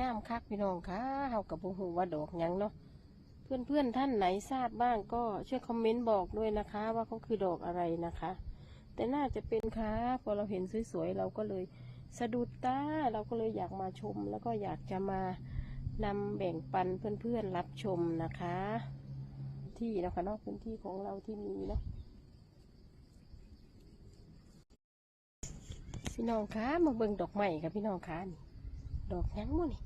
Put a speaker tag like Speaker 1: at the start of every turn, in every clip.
Speaker 1: งามคักพี่น้องค่ะเฮากับบ่ฮู้ว่าดอกยังเนาะเพื่อนเพื่อนๆท่านไหนทราบบ้างก็ช่วยคอมเมนต์บอกด้วยนะคะ ว่าเขาคือดอกอะไรนะคะ แต่น่าจะเป็นค่ะพอเราเห็นสวยๆเราก็เลยสะดุดตาเราก็เลยอยากมาชม แล้วก็อยากจะมานำแบ่งปันเพื่อนๆรับชมนะคะ ที่นะคะนอกพื้นที่ของเราที่มีเนาะพี่น้องคะมาเบิ่งดอกไม้ค่ะพี่น้องคะนี่ ดอกยังมู่นี่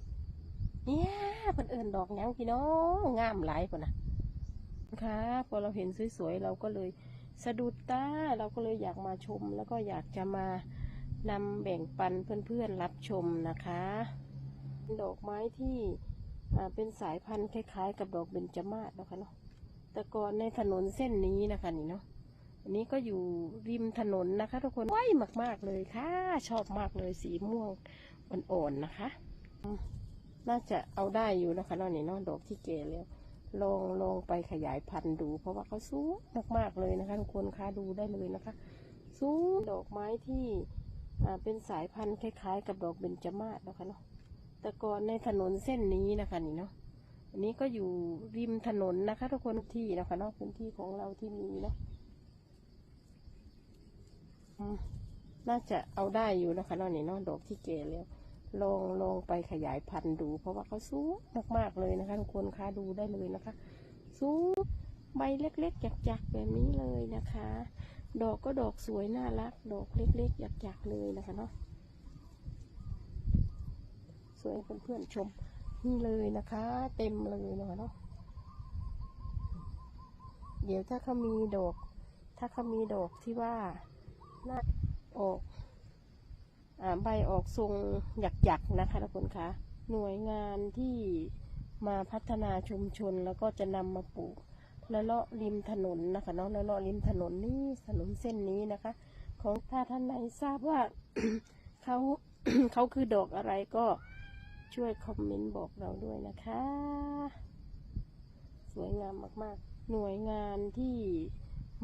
Speaker 1: เนี่ยเพิ่นเอิญดอกยังพี่น้องงามหลายพุ่นนะค่ะพอเราเห็นสวยๆเราก็เลยสะดุดตาเราก็เลยอยากมาชม แล้วก็อยากจะมานำแบ่งปันเพื่อนๆรับชมนะคะ ดอกไม้ที่เป็นสายพันธุ์คล้ายๆ กับดอกเบญจมาศนะคะเนาะแต่ก่อนในถนนเส้นนี้นะคะนี่เนาะอันนี้ก็อยู่ริมถนนนะคะ ทุกคนไว้มากๆเลยค่ะ ชอบมากเลยสีม่วง อ่อนๆนะคะ น่าจะเอาได้อยู่นะคะนอกนี่เนาะดอกที่เก๋แล้ว ลองลองไปขยายพันธุ์ดู เพราะว่าเขาสูงมากๆเลยนะคะ ทุกคนคะดูได้เลยนะคะ สูงดอกไม้ที่เป็นสายพันธุ์คล้ายๆ กับดอกเบญจมาศนะคะเนาะแต่ก่อนในถนนเส้นนี้นะคะนี่เนาะอันนี้ก็อยู่ริมถนนนะคะ ทุกคนที่นะคะนอกพื้นที่ของเราที่มีเนาะน่าจะเอาได้อยู่นะคะนอกนี่เนาะดอกที่เก๋แล้ว ลองลองไปขยายพันธุ์ดู เพราะว่าเขาสูงมากๆเลยนะคะทุกคนคะดูได้เลยนะคะ สูงใบเล็กๆหยักๆแบบนี้เลยนะคะ ดอกก็ดอกสวยน่ารัก ดอกเล็กๆหยักๆเลยนะคะเนาะสวยเพื่อนๆชมนี่เลยนะคะ เต็มเลยนะคะเนาะเดี๋ยวถ้าเขามีดอก ถ้าเขามีดอกที่ว่าน่าออก ใบออกทรงหยักๆนะคะทุกคนคะหน่วยงานที่มาพัฒนาชุมชนแล้วก็จะนำมาปลูกละเลาะริมถนนนะคะเนาะละเลาะริมถนนนี่ถนนเส้นนี้นะคะ ของถ้าท่านไหนทราบว่าเขาเขาคือดอกอะไรก็ช่วยคอมเมนต์บอกเราด้วยนะคะ สวยงามมากๆ หน่วยงานที่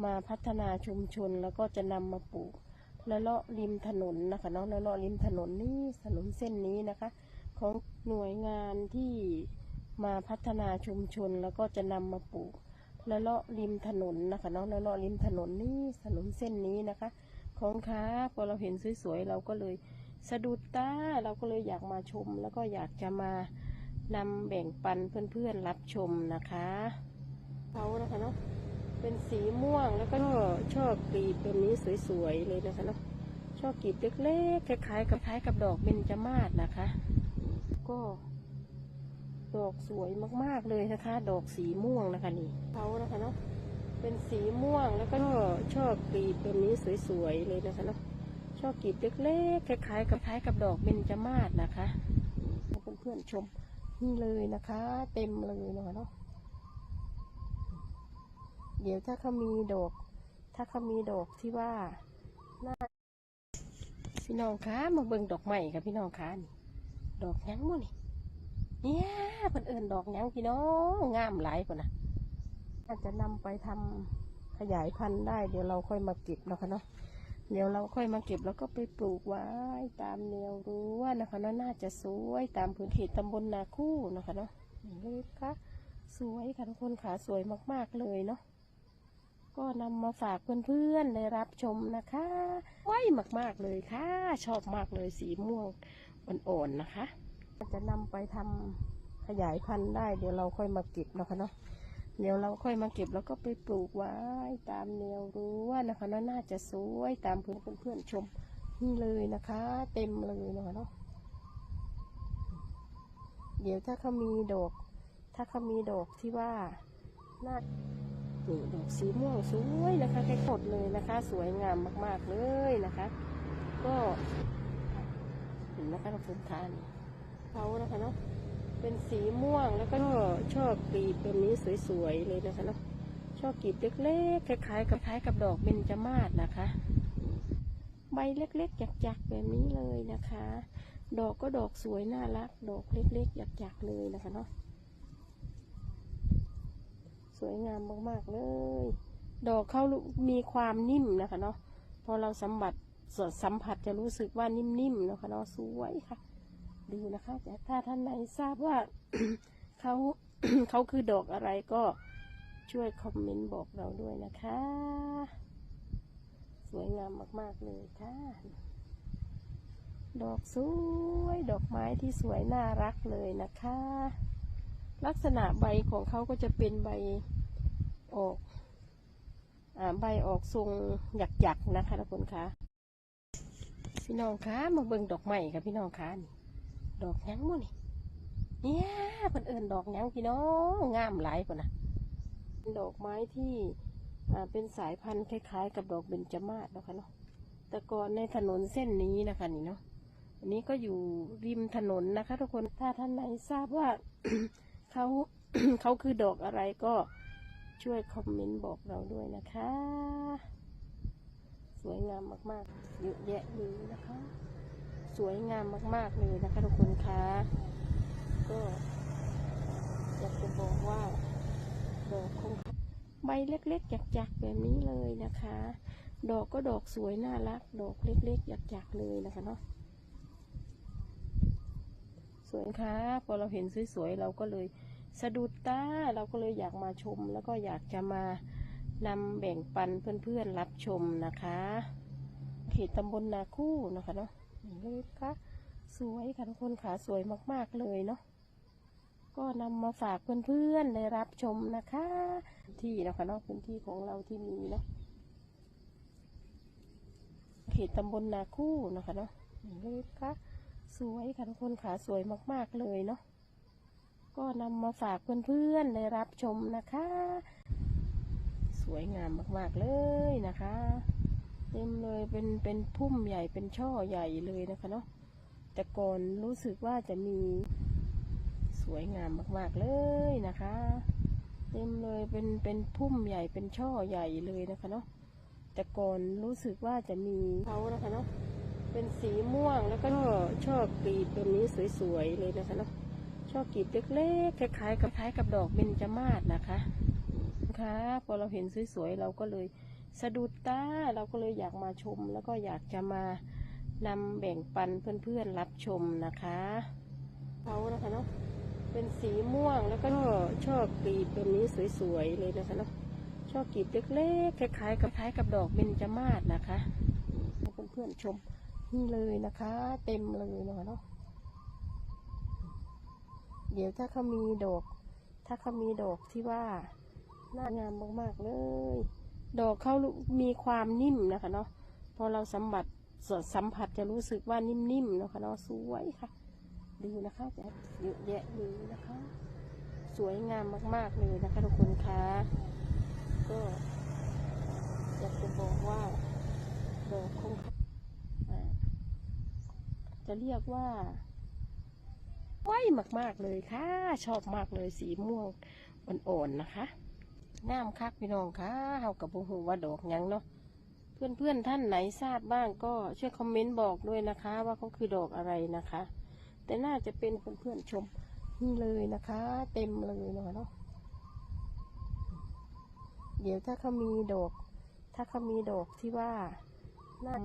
Speaker 1: มาพัฒนาชุมชนแล้วก็จะนำมาปลูก ละเลาะริมถนนนะคะเนาะละเลาะริมถนนนี่ถนนเส้นนี้นะคะ ของหน่วยงานที่มาพัฒนาชุมชนแล้วก็จะนำมาปลูกละเลาะริมถนนนะคะเนาะละเลาะริมถนนนี่ถนนเส้นนี้นะคะ ของค้าพอเราเห็นสวยๆเราก็เลยสะดุดตาเราก็เลยอยากมาชม แล้วก็อยากจะมานำแบ่งปันเพื่อนๆรับชมนะคะเขานะคะเนาะ เป็นสีม่วงแล้วก็ชอบกลีบแบบนี้สวยๆเลยนะคะเนาะชอบกลีบเล็กๆคล้ายๆกับคล้ายกับดอกเบญจมาศนะคะ ก็ดอกสวยมากๆเลยนะคะ ดอกสีม่วงนะคะนี่เขานะคะเนาะเป็นสีม่วงแล้วก็ชอบกลีบแบบนี้สวยๆเลยนะคะเนาะชอบกลีบเล็กๆคล้ายๆกับคล้ายกับดอกเบญจมาศนะคะให้เพื่อนๆชมนี่เลยนะคะ เต็มเลยนะคะเนาะ เดี๋ยวถ้าเขามีดอก ถ้าเขามีดอกที่ว่าน่าพี่น้องคะมาเบิ่งดอกใหม่ค่ะพี่น้องคะดอกยังมู่นี่เนี่ยเพิ่นเอิญดอกยังพี่น้องงามหลายพุ่นนะอาจจะนำไปทำขยายพันธุ์ได้ เดี๋ยวเราค่อยมาเก็บนะคะเนาะเดี๋ยวเราค่อยมาเก็บแล้วก็ไปปลูกไว้ตามแนวรั้วนะคะเนาะน่าจะสวยตามพื้นที่ตำบลนาคู่นะคะเนาะนี่เลยค่ะสวยค่ะทุกคนค่ะสวยมากๆเลยเนาะ ก็นำมาฝากเพื่อนๆได้รับชมนะคะไว้มากๆเลยค่ะ ชอบมากเลยสีม่วงอ่อนๆนะคะ จะนำไปทำขยายพันธุ์ได้ เดี๋ยวเราค่อยมาเก็บนะคะเนาะเดี๋ยวเราค่อยมาเก็บแล้วก็ไปปลูกไว้ตามแนวรั้วนะคะน,น่าจะสวยตามเพื่อนเพื่อนๆชมนี่เลยนะคะ เต็มเลยนะคะเนาะเดี๋ยวถ้าเขามีดอก ถ้าเขามีดอกที่ว่าน่า นี่ดอกสีม่วงสวยนะคะแค่กดเลยนะคะ สวยงามมากๆเลยนะคะ ก็เห็นนะคะทุกคนทานเขานะคะเนาะเป็นสีม่วงแล้วก็ชอบกลีบแบบนี้สวยๆเลยนะคะเนาะชอบกลีบเล็กๆคล้ายๆกับคล้ายกับดอกเบญจมาศนะคะ ใบเล็กๆหยักๆแบบนี้เลยนะคะ ดอกก็ดอกสวยน่ารัก ดอกเล็กๆหยักๆเลยนะคะเนาะ สวยงามมาก ๆ เลย ดอกเขามีความนิ่มนะคะเนาะ พอเราสัมผัสสัมผัสจะรู้สึกว่านิ่มๆนะคะเนาะสวยค่ะ ดูนะคะแต่ถ้าท่านไหนทราบว่าเขาเขาคือดอกอะไรก็ช่วยคอมเมนต์บอกเราด้วยนะคะ สวยงามมาก ๆ เลยค่ะ ดอกสวย ดอกไม้ที่สวยน่ารักเลยนะคะ ลักษณะใบของเขาก็จะเป็นใบออกอใบออกทรงหยักๆนะคะทุกคนคะพี่น้องคะมาเบิ่งดอกไม้ค่ะพี่น้องคะนี่ดอกยังมู่นี่เนี่ยเพิ่นเอิญดอกยังพี่น้องงามหลายปุ่นนะเป็นดอกไม้ที่เป็นสายพันธุ์คล้ายๆ กับดอกเบญจมาศนะคะเนาะแต่ก่อนในถนนเส้นนี้นะคะนี่เนาะอันนี้ก็อยู่ริมถนนนะคะ ทุกคนถ้าท่านไหนทราบว่า เขาเขาคือดอกอะไรก็ช่วยคอมเมนต์บอกเราด้วยนะคะ สวยงามมากๆเยอะแยะเลยนะคะ สวยงามมาก ๆเลยนะคะทุกคนคะก็อยากจะบอกว่าดอกคงใบเล็กๆหยักๆแบบนี้เลยนะคะ ดอกก็ดอกสวยน่ารัก ดอกเล็กๆหยักๆเลยนะคะเนาะ วยค่ะพอเราเห็นสวยๆเราก็เลยสะดุดตาเราก็เลยอยากมาชม แล้วก็อยากจะมานำแบ่งปันเพื่อนๆรับชมนะคะ เขตตำบลนาคู่นะคะเนาะนี่เลยค่ะสวยค่ะทุกคนค่ะสวยมากๆเลยเนาะก็นำมาฝากเพื่อนๆได้รับชมนะคะ ที่นะคะเนาะพื้นที่ของเราที่มีเนาะเขตตำบลนาคู่นะคะเนาะนี่เลยค่ะ สวยค่ะทุกคนค่ะสวยมากๆเลยเนาะก็นำมาฝากเพื่อนๆได้รับชมนะคะ สวยงามมากๆเลยนะคะ เต็มเลยเป็นเป็นพุ่มใหญ่เป็นช่อใหญ่เลยนะคะเนาะแต่ก่อนรู้สึกว่าจะมีสวยงามมากๆเลยนะคะ เต็มเลยเป็นเป็นพุ่มใหญ่เป็นช่อใหญ่เลยนะคะเนาะแต่ก่อนรู้สึกว่าจะมีเขานะคะเนาะ เป็นสีม่วงแล้วก็ชอบกลีบแบบนี้สวยๆเลยนะคะเนาะชอบกลีบเล็กๆคล้ายๆกับคล้ายกับดอกเบญจมาศนะคะค่ะพอเราเห็นสวยๆเราก็เลยสะดุดตาเราก็เลยอยากมาชม แล้วก็อยากจะมานำแบ่งปันเพื่อนๆรับชมนะคะเขานะคะเนาะเป็นสีม่วงแล้วก็ชอบกลีบแบบนี้สวยๆเลยนะคะเนาะชอบกลีบเล็กๆคล้ายๆกับคล้ายกับดอกเบญจมาศนะคะให้เพื่อนๆชม นี่เลยนะคะ เต็มเลยนะคะเนาะเดี๋ยวถ้าเขามีดอก ถ้าเขามีดอกที่ว่าน่างามมากๆเลย ดอกเขามีความนิ่มนะคะเนาะพอเราสัมผัสส่วนสัมผัสจะรู้สึกว่านิ่มๆนะคะเนาะสวยค่ะ ดูนะคะจะเยอะแยะเลยนะคะ สวยงามมากๆเลยนะคะทุกคนคะก็อยากจะบอกว่าดอกคง จะเรียกว่าไว้มาก ๆ เลยค่ะ ชอบมากเลยสีม่วงอ่อนๆนะคะงามคักพี่น้องค่ะเฮากับบูฮูว่าดอกยังเนาะเพื่อนๆท่านไหนทราบบ้างก็ช่วยคอมเมนต์บอกด้วยนะคะ ว่าเขาคือดอกอะไรนะคะ แต่น่าจะเป็นเพื่อนๆชมนี่เลยนะคะ เต็มเลยเนาะเนาะเดี๋ยวถ้าเขามีดอก ถ้าเขามีดอกที่ว่าน่า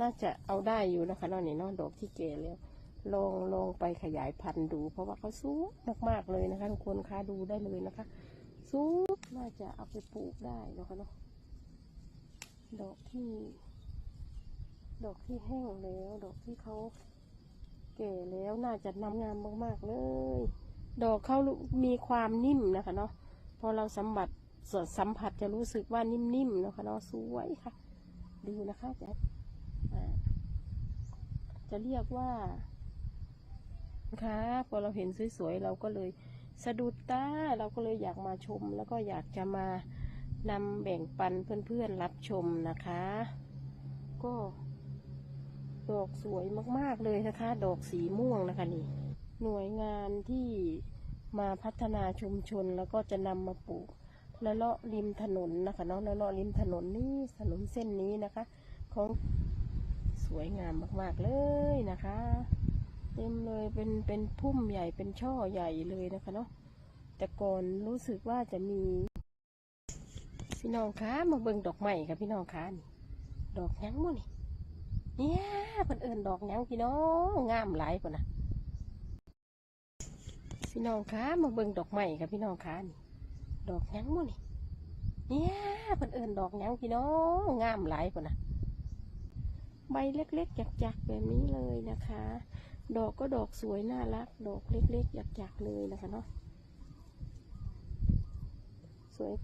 Speaker 1: น่าจะเอาได้อยู่นะคะนาะนี่นาะดอกที่เก๋แล้วลองลองไปขยายพันธุ์ดู เพราะว่าเขาสูงมากๆเลยนะคะทุกคนคะดูได้เลยนะคะ สูงน่าจะเอาไปปลูกได้นะคะเนาะดอกที่ ดอกที่แห้งแล้ว ดอกที่เขาแก่แล้วน่าจะนำงามมาก ๆ เลย ดอกเขามีความนิ่มนะคะเนาะพอเราสัมผัสสัมผัสจะรู้สึกว่านิ่มๆนะคะเนาะสวยค่ะ ดูนะคะจะ จะเรียกว่าค่ะพอเราเห็นสวยๆเราก็เลยสะดุดตาเราก็เลยอยากมาชม แล้วก็อยากจะมานำแบ่งปันเพื่อนๆรับชมนะคะ ก็ดอกสวยมากๆเลยนะคะ ดอกสีม่วงนะคะนี่ หน่วยงานที่มาพัฒนาชุมชนแล้วก็จะนำมาปลูกและเลาะริมถนนนะคะเนาะและเลาะริมถนนนี่ถนนเส้นนี้นะคะ ของ สวยงามมาก ๆ เลยนะคะ เต็มเลยเป็นเป็นพุ่มใหญ่เป็นช่อใหญ่เลยนะคะเนาะแต่ก่อนรู้สึกว่าจะมี พี่น้องคะมาเบิ่งดอกไม้ค่ะพี่น้องคะดอกยังมู่นี่เนี่ยเพิ่นเอิญดอกยังพี่น้องงามหลายปุ่นนะพี่น้องคะมาเบิ่งดอกไม้ค่ะพี่น้องคะดอกยังบ่นี่เนี่ยเพิ่นเอิ้นดอกยังพี่น้องงามหลายพุ่นน่ะ ใบเล็กๆจักๆแบบนี้เลยนะคะ ดอกก็ดอกสวยน่ารัก ดอกเล็กๆจักๆเลยนะคะเนาะสวย